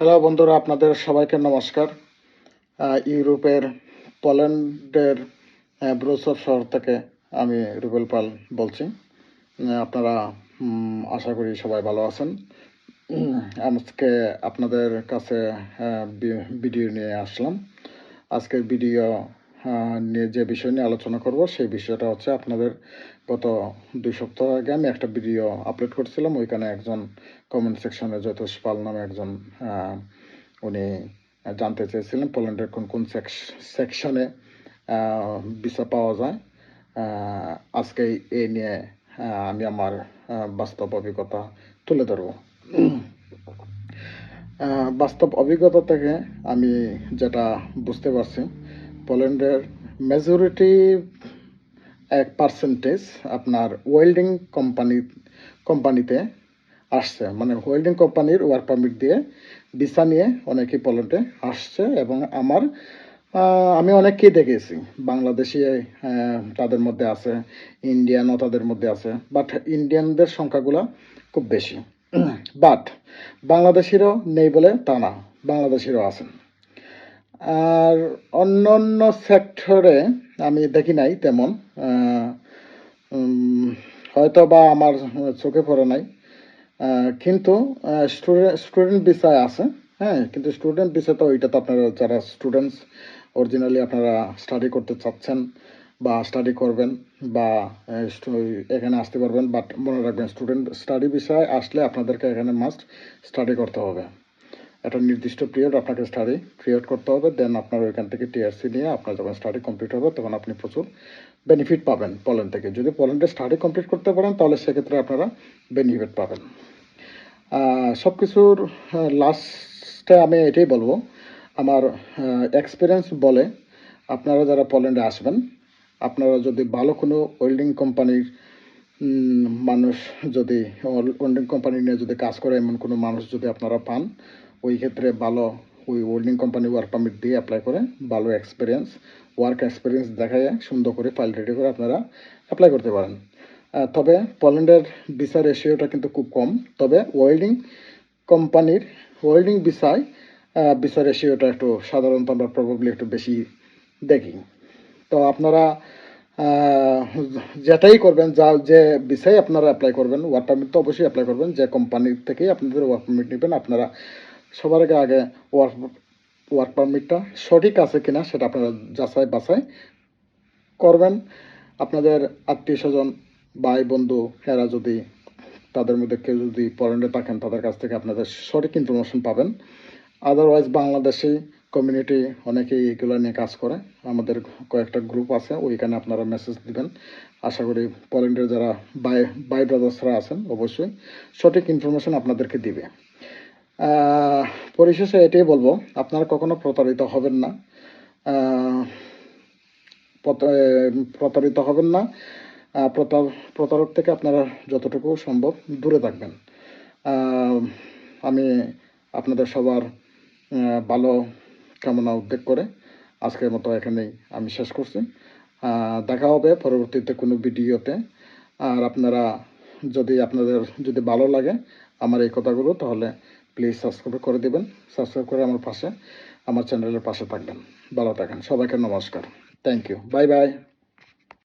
Hello বন্ধুরা, আপনাদের সবাইকে নমস্কার। ইউরোপের পোল্যান্ডের ব্রুসেল শহর থেকে আমি রুবেল পাল বলছি। আপনারা আশা করি সবাই ভালো আছেন। আজকে আপনাদের কাছে ভিডিও নিয়ে আসলাম। আজকের ভিডিও নিয়ে যে বিষয় নিয়ে আলোচনা করব, সেই বিষয়টা হচ্ছে আপনাদের গত দুই সপ্তাহ আগে আমি একটা ভিডিও আপলোড করছিলাম। ওইখানে একজন কমেন্ট সেকশনে যতোষ পাল নামে একজন উনি জানতে চেয়েছিলেন পোল্যান্ডের কোন কোন সেকশনে ভিসা পাওয়া যায়। আজকে এই নিয়ে আমি আমার বাস্তব অভিজ্ঞতা তুলে ধরবো। বাস্তব অভিজ্ঞতা থেকে আমি যেটা বুঝতে পারছি পোল্যান্ডের মেজরিটি এক পার্সেন্টেজ আপনার ওয়েল্ডিং কোম্পানি কোম্পানিতে আসছে। মানে ওয়েল্ডিং কোম্পানির ওয়ার্ক পারমিট দিয়ে ভিসা নিয়ে অনেকেই পোল্যান্ডে আসছে এবং আমার আমি অনেককেই দেখেছি। বাংলাদেশি তাদের মধ্যে আছে ইন্ডিয়ানও তাদের মধ্যে আছে বাট ইন্ডিয়ানদের সংখ্যাগুলো খুব বেশি। বাট বাংলাদেশিরও নেই বলে তা না, বাংলাদেশিরও আছেন। আর অন্য অন্য সেক্টরে আমি দেখি নাই তেমন হয়তো বা আমার চোখে পড়ে নাই কিন্তু স্টুডেন্ট স্টুডেন্ট বিষয় আছে হ্যাঁ কিন্তু স্টুডেন্ট বিষয় তো ওইটা তো আপনারা যারা স্টুডেন্টস অরিজিনালি আপনারা স্টাডি করতে চাচ্ছেন বা স্টাডি করবেন বা এখানে আসতে পারবেন বাট মনে রাখবেন স্টুডেন্ট স্টাডি বিষয়ে আসলে আপনাদেরকে এখানে মাস্ট স্টাডি করতে হবে। একটা নির্দিষ্ট পিরিয়ড আপনাকে স্টাডি পিরিয়ড করতে হবে দেন আপনার ওইখান থেকে টিআরসি নিয়ে আপনার যখন স্টাডি কমপ্লিট হবে, তখন আপনি প্রচুর বেনিফিট পাবেন পোল্যান্ড থেকে। যদি পোল্যান্ডে স্টাডি কমপ্লিট করতে পারেন, তাহলে সেক্ষেত্রে আপনারা বেনিফিট পাবেন। সব কিছুর লাস্টে আমি এটাই বলব, আমার এক্সপিরিয়েন্স বলে আপনারা যারা পোল্যান্ডে আসবেন, আপনারা যদি ভালো কোনো ওয়েল্ডিং কোম্পানির মানুষ যদি ওয়েল্ডিং কোম্পানি নিয়ে যদি কাজ করে, এমন কোনো মানুষ যদি আপনারা পান ওই ক্ষেত্রে ভালো ওই ওয়েল্ডিং কোম্পানি ওয়ার্ক পারমিট দিয়ে অ্যাপ্লাই করে, ভালো এক্সপিরিয়েন্স ওয়ার্ক এক্সপিরিয়েন্স দেখায় সুন্দর করে ফাইল রেডি করে আপনারা অ্যাপ্লাই করতে পারেন। তবে পোল্যান্ডের ভিসা রেশিওটা কিন্তু খুব কম, তবে ওয়েল্ডিং কোম্পানির ওয়েল্ডিং ভিসায় ভিসা রেশিওটা একটু সাধারণত আমরা প্রবাবলি একটু বেশি দেখি। তো আপনারা যেটাই করবেন, যা যে বিষয়ে আপনারা অ্যাপ্লাই করবেন ওয়ার্ক পারমিট তো অবশ্যই অ্যাপ্লাই করবেন, যে কোম্পানির থেকেই আপনাদের ওয়ার্ক পারমিট নেবেন, আপনারা সবার আগে আগে ওয়ার্ক ওয়ার্ক পারমিটটা সঠিক আছে কিনা সেটা আপনারা যাচাই বাছাই করবেন। আপনাদের আত্মীয় স্বজন, ভাই, বন্ধু, এরা যদি তাদের মধ্যে কেউ যদি পরেন্টে থাকেন, তাদের কাছ থেকে আপনাদের সঠিক ইনফরমেশন পাবেন। আদারওয়াইজ বাংলাদেশি কমিউনিটি অনেকেই এগুলো নিয়ে কাজ করে। আমাদের কয়েকটা গ্রুপ আছে, ওইখানে আপনারা মেসেজ দিবেন। আশা করি পোল্যান্ডের যারা বাই বাই ব্রাদার্সরা আছেন, অবশ্যই সঠিক ইনফরমেশন আপনাদেরকে দিবে। পরিশেষে এটাই বলব, আপনারা কখনো প্রতারিত হবেন না। প্রতারিত হবেন না। প্রতার- প্রতারক থেকে আপনারা যতটুকু সম্ভব দূরে থাকবেন। আমি আপনাদের সবার ভালো কামনা উদ্বেগ করে আজকের মতো এখানেই আমি শেষ করছি। দেখা হবে পরবর্তীতে কোনো ভিডিওতে। আর আপনারা যদি আপনাদের যদি ভালো লাগে আমার এই কথাগুলো, তাহলে প্লিজ সাবস্ক্রাইব করে দেবেন। সাবস্ক্রাইব করে আমার পাশে, আমার চ্যানেলের পাশে থাকবেন। ভালো থাকেন। সবাইকে নমস্কার। Thank you bye bye